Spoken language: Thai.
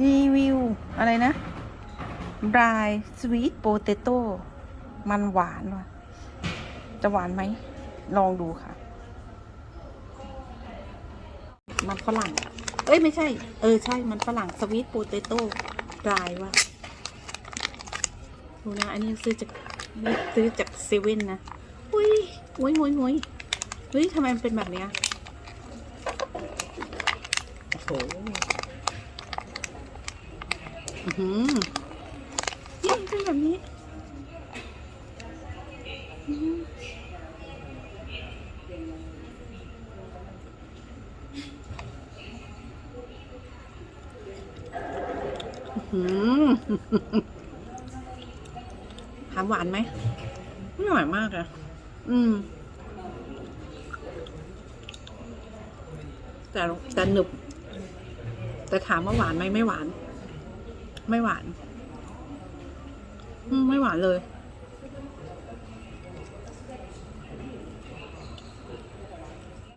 รีวิว อะไรนะดรายสวีทโปเตโต้มันหวานว่ะ จะหวานไหม ลองดูค่ะ มันฝรั่ง เอ้ย ไม่ใช่ เออ ใช่ มันฝรั่งสวีทโปเตโต้ดรายว่ะ ดูนะ อันนี้ซื้อจากซื้อจากเซเว่นนะ อุ้ยอุ้ยอุ้ยอุ้ยเฮ้ยทำไมมันเป็นแบบเนี้ยโอ้โห อือหือนี่มันเป็นแบบนี้อื้อหืออื้อหือถามหวานไหมไม่หวานมากอะอืม แต่แต่หนึบ แต่ถามว่าหวานไหมไม่หวาน ไม่หวาน ไม่หวานเลย